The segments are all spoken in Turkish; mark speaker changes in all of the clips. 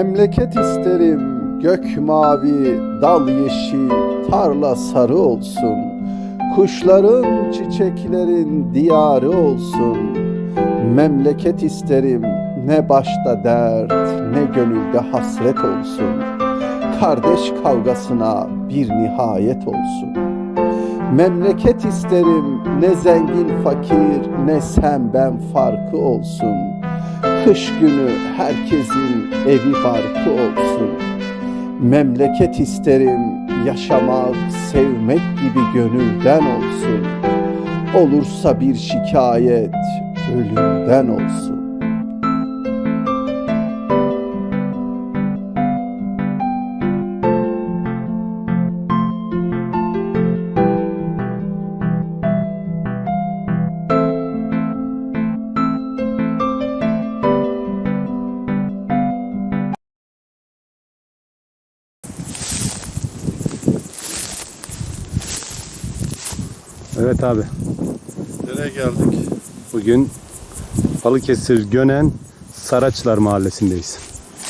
Speaker 1: Memleket isterim gök mavi, dal yeşil, tarla sarı olsun. Kuşların, çiçeklerin diyarı olsun. Memleket isterim ne başta dert, ne gönülde hasret olsun. Kardeş kavgasına bir nihayet olsun. Memleket isterim ne zengin fakir ne sen ben farkı olsun. Kış günü herkesin evi barkı olsun. Memleket isterim yaşamak, sevmek gibi gönülden olsun. Olursa bir şikayet ölümden olsun.
Speaker 2: Evet abi.
Speaker 3: Nereye geldik?
Speaker 2: Bugün Balıkesir Gönen Saraçlar Mahallesi'ndeyiz.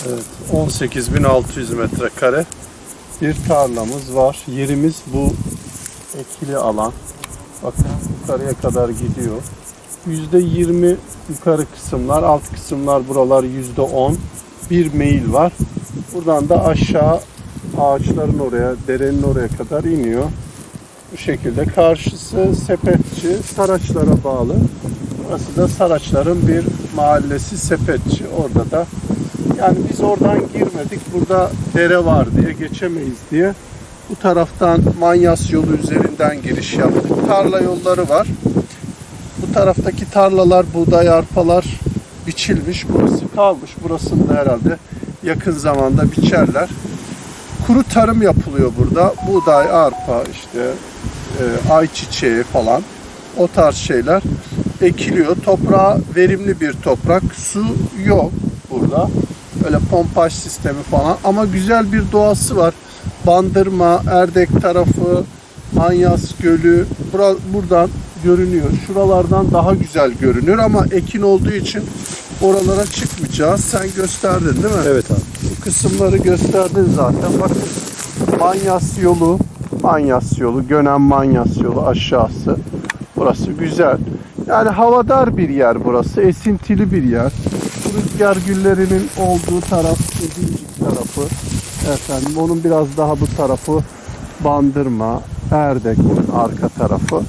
Speaker 3: Evet, 18.600 metrekare bir tarlamız var. Yerimiz bu ekili alan. Bakın yukarıya kadar gidiyor. %20 yukarı kısımlar, alt kısımlar buralar %10. Bir meyil var. Buradan da aşağı ağaçların oraya, derenin oraya kadar iniyor. Bu şekilde. Karşısı Sepetçi, Saraçlara bağlı. Burası da Saraçların bir mahallesi Sepetçi. Orada da yani biz oradan girmedik. Burada dere var diye geçemeyiz diye. Bu taraftan Manyas yolu üzerinden giriş yaptık. Tarla yolları var. Bu taraftaki tarlalar, buğday, arpalar biçilmiş. Burası kalmış. Burasını da herhalde yakın zamanda biçerler. Kuru tarım yapılıyor burada. Buğday, arpa, işte e, ayçiçeği falan o tarz şeyler ekiliyor. Toprağa verimli bir toprak. Su yok burada. Öyle pompaj sistemi falan ama güzel bir doğası var. Bandırma, Erdek tarafı, Manyas Gölü bura, buradan görünüyor. Şuralardan daha güzel görünür ama ekin olduğu için oralara çıkmayacağız. Sen gösterdin değil mi?
Speaker 2: Evet abi.
Speaker 3: Bu kısımları gösterdin zaten. Bakın Manyas yolu, Manyas yolu, Gönen Manyas yolu aşağısı. Burası güzel. Yani havadar bir yer burası. Esintili bir yer. Rüzgar güllerinin olduğu taraf Edincik tarafı. Efendim onun biraz daha bu tarafı Bandırma, Erdek arka tarafı.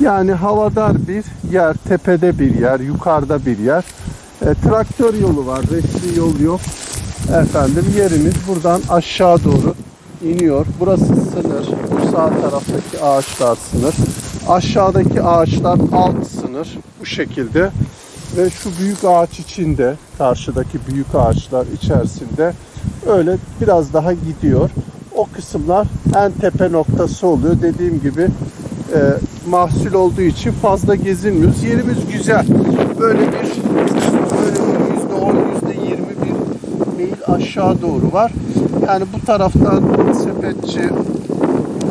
Speaker 3: Yani havadar bir yer, tepede bir yer, yukarıda bir yer. E, traktör yolu var, resmi yol yok. Efendim yerimiz buradan aşağı doğru iniyor. Burası sınır. Sağ taraftaki ağaçlar sınır. Aşağıdaki ağaçlar alt sınır. Bu şekilde. Ve şu büyük ağaç içinde, karşıdaki büyük ağaçlar içerisinde öyle biraz daha gidiyor. O kısımlar en tepe noktası oluyor. Dediğim gibi e, mahsul olduğu için fazla gezinmiyoruz. Yerimiz güzel. Böyle bir böyle yüzde on, yüzde yirmi bir mil aşağı doğru var. Yani bu taraftan sepetçi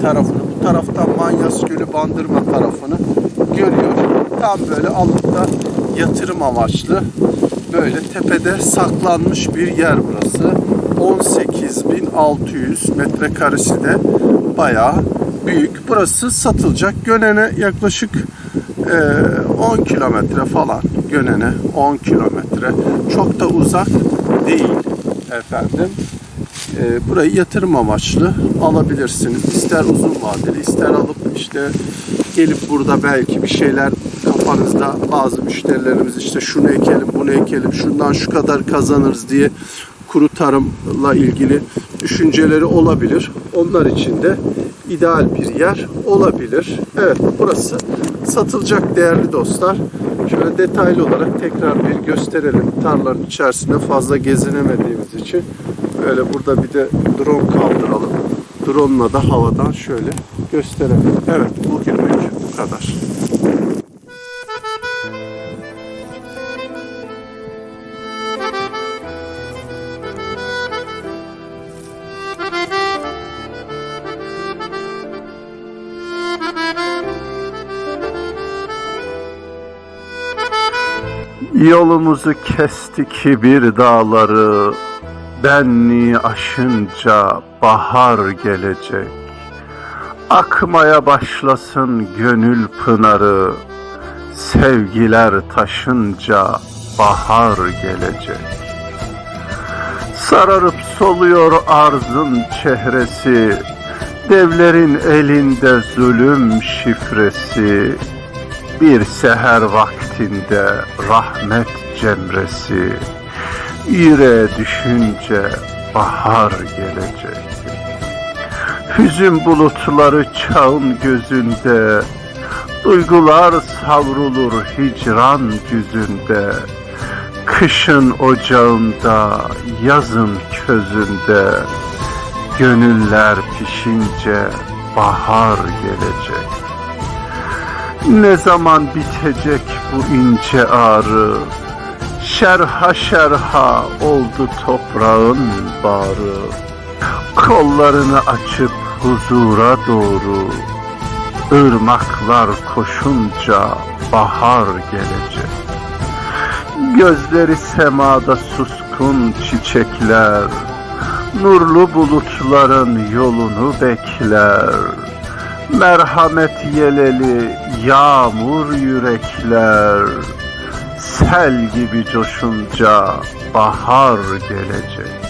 Speaker 3: tarafını, bu taraftan Manyas Gölü Bandırma tarafını görüyor. Tam böyle alıp da yatırım amaçlı böyle tepede saklanmış bir yer burası. 18.600 metrekaresi de bayağı büyük. Burası satılacak. Gönen'e yaklaşık e, 10 kilometre falan. Gönen'e 10 kilometre. Çok da uzak değil efendim. E, burayı yatırım amaçlı alabilirsiniz. İster uzun vadeli, ister alıp işte gelip burada belki bir şeyler kafanızda bazı müşterilerimiz işte şunu ekelim, bunu ekelim, şundan şu kadar kazanırız diye kuru tarımla ilgili düşünceleri olabilir. Onlar için de ideal bir yer olabilir. Evet burası satılacak değerli dostlar. Şöyle detaylı olarak tekrar bir gösterelim. Tarlanın içerisinde fazla gezinemediğimiz için böyle burada bir de drone kaldıralım. Drone'la da havadan şöyle gösterelim. Evet bugünlük bu kadar. Yolumuzu kestik bir dağları benliği aşınca bahar gelecek. Akmaya başlasın gönül pınarı, sevgiler taşınca bahar gelecek. Sararıp soluyor arzın çehresi, devlerin elinde zulüm şifresi, bir seher vaktinde rahmet cemresi, yüreğe düşünce bahar gelecek. Hüzün bulutları çağın gözünde, duygular savrulur hicran yüzünde. Kışın ocağında, yazın közünde, gönüller pişince bahar gelecek. Ne zaman bitecek bu ince ağrı? Şerha şerha oldu toprağın bağrı. Kollarını açıp huzura doğru ırmaklar koşunca bahar gelecek. Gözleri semada suskun çiçekler, nurlu bulutların yolunu bekler. Merhamet yeleli yağmur yürekler, sel gibi coşunca bahar gelecek.